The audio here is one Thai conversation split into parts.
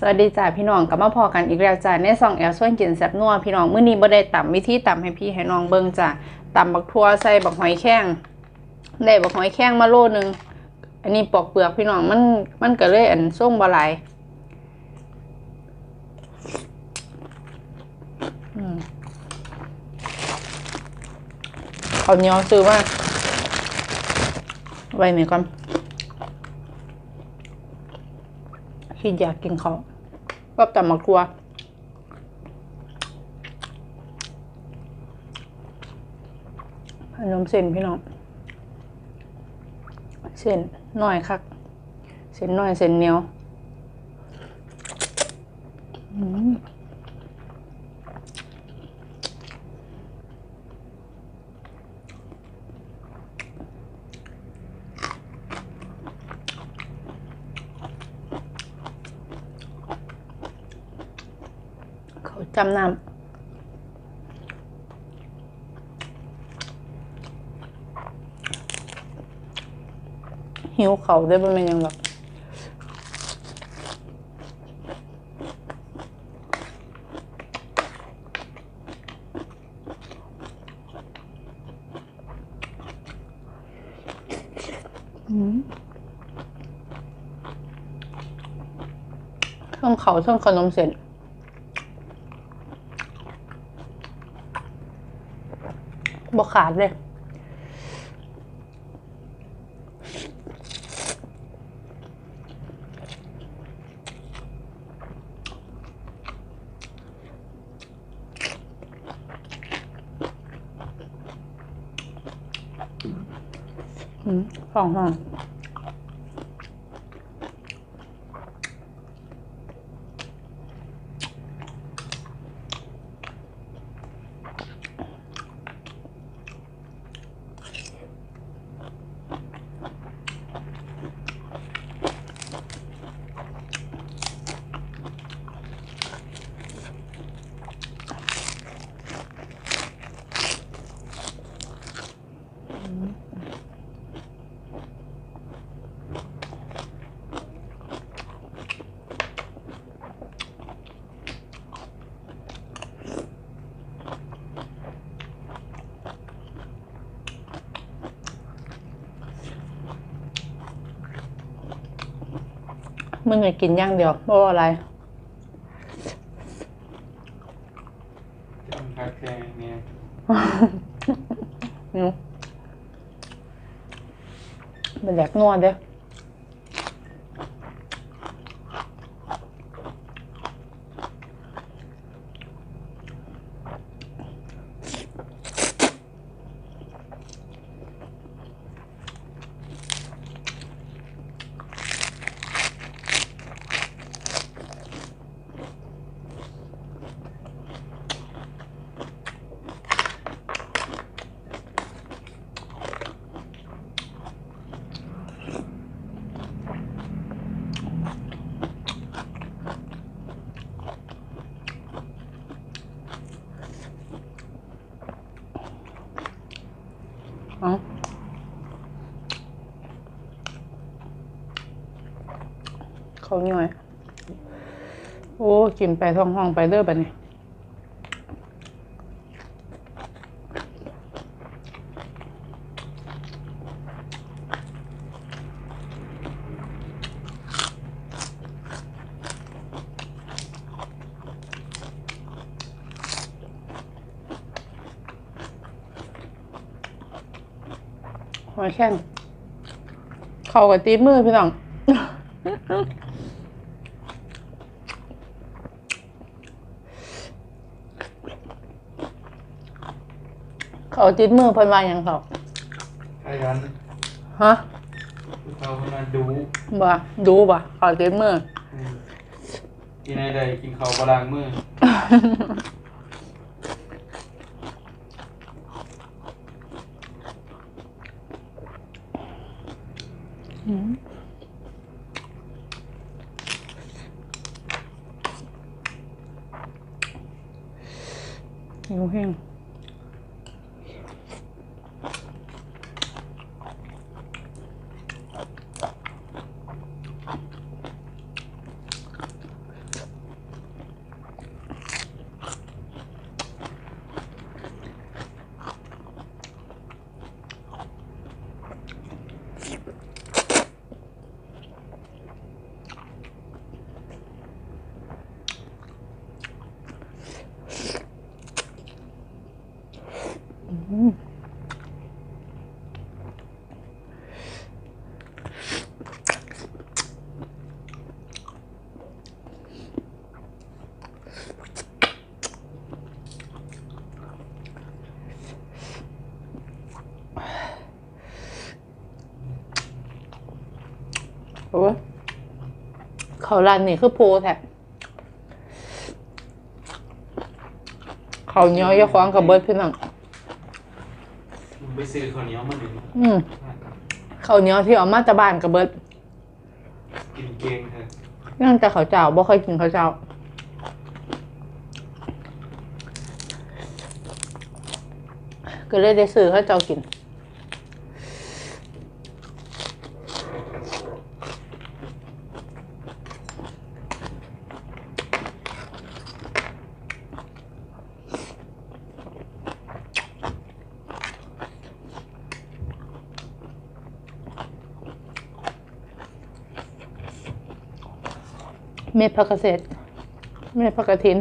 สวัสดีจ้าพี่น้องกลับมาพอกันอีกแล้วจ้าในซองแอลส่วนกินแซบนัวพี่น้องมื้อนี้บ่ได้ตำวิธีตำให้พี่ให้น้องเบิ่งจ้าตำบักทั่วใส่บักหอยแข้งได้บักหอยแข้งมาโลนึงอันนี้ปอกเปลือกพี่น้องมันมันก็เลยอันส่งบ่หลายอืมข้าเนียวซื้อมาไว้นี่ก่อนินอยากกินเขาก็แต่มากลัวขนมเส้นพี่น้อง เส้นหน่อยคัก เส้นหน่อยเส้นเหนียว อืม จำนำหิวเขาได้บ่แม่นหยังหรอกเครื่องเขาเครื่องขนมเสร็จบก ขาดเลยอืมส องห้องมึงจะกินอย่างเดียวเพราะว่าอะไรจำพักแค่เนี่ยอืมมันแหลกนัวเด้อ เอาเขาหน่อย โอ้กินไปท้องห้องไปเด้อบัดนี้ หอยแข้งเข้ากับตีมือพี่น้องเขาติดมือเพิ่นว่าหยังเขาขยันฮะเขากำลังดูบ่ดูบ่เขาติดมืออืมกินอะไรกินเขาวบาลางมือ หิว แห้งเขาร้านนี่คือโพแท้เขาวเหนียวอยาควางกับเบิร์ดพี่น้องมึงไปซื้อข้าวเหนียวมาดึงอืมเขาวเหนียวที่เออกมาจากบ้านกับเบิร์ดกินเก่งเถอะยังแต่เขาวเจ้าบ่เคยกินเขาวเจ้าก็เลยได้ซื้อเขาวเจ้ากิน เม็ดผักกระเสดเม็ดผักกระถิน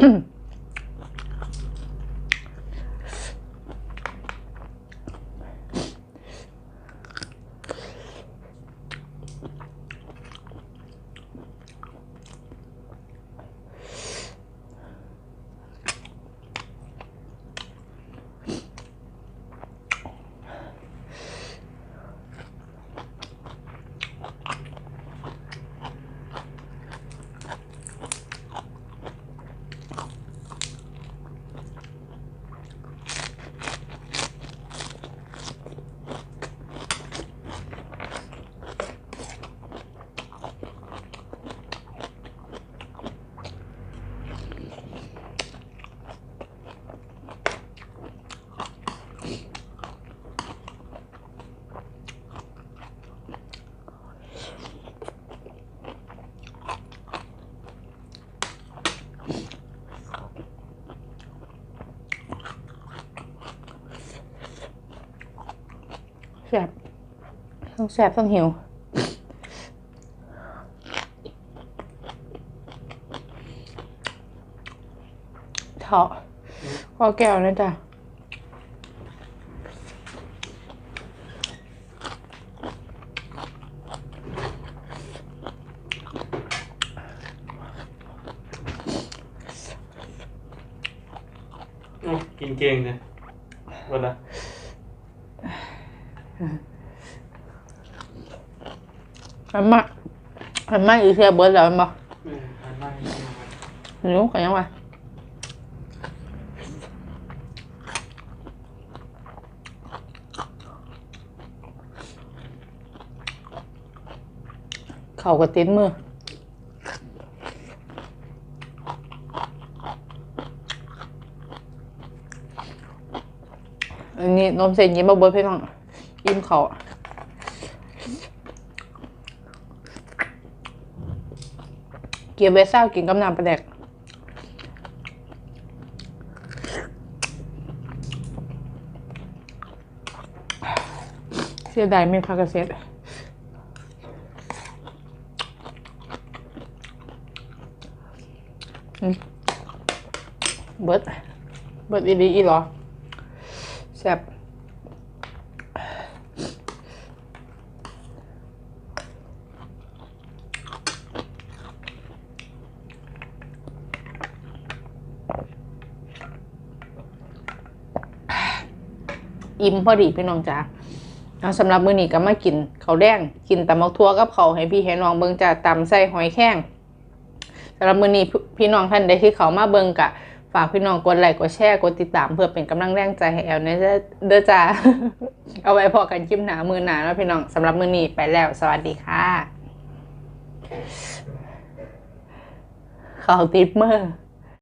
อืมกิน ทั้งแสบทั้งหิว เถาะขอแก้วนะจ๊ะกินเก่งเนี่ยวันละ มันมามันมาอีเทียเบิร์ดแล้วมันบอกเออทานได้ไม่นานหิวกันยังวะเข่ากับติ้นมือ อันนี้นมเส้นยิ้มบะเบิร์ดพี่น้องยิ้มเขาเกียวเบซ่ากินกับน้ำปลาแดกเสียดายไม่พักกระเซ็ตเบิร์ดเบิร์ดอีดีอีหรอแซ่บ อิ่มพอดีพี่น้องจ๋าเอาสำหรับมื้อนี้ก็มากินข้าวแดงกินตำมักทั่วกับเขาวให้พี่ให้น้องเบิ่งจ้าตำใส่หอยแข้งสำหรับมื้อนี้พี่น้องท่านใดที่เขามาเบิ่งกะฝากพี่น้องกดไลค์กดแชร์กดติดตามเพื่อเป็นกำลังแรงใจให้แอลเนเด้อเด้อจ้าเอาไว้พอกันคลิปหนามือหนาแล้วพี่น้องสำหรับมื้อนี้ไปแล้ว สวัสดีค่ะข้าวติดมือ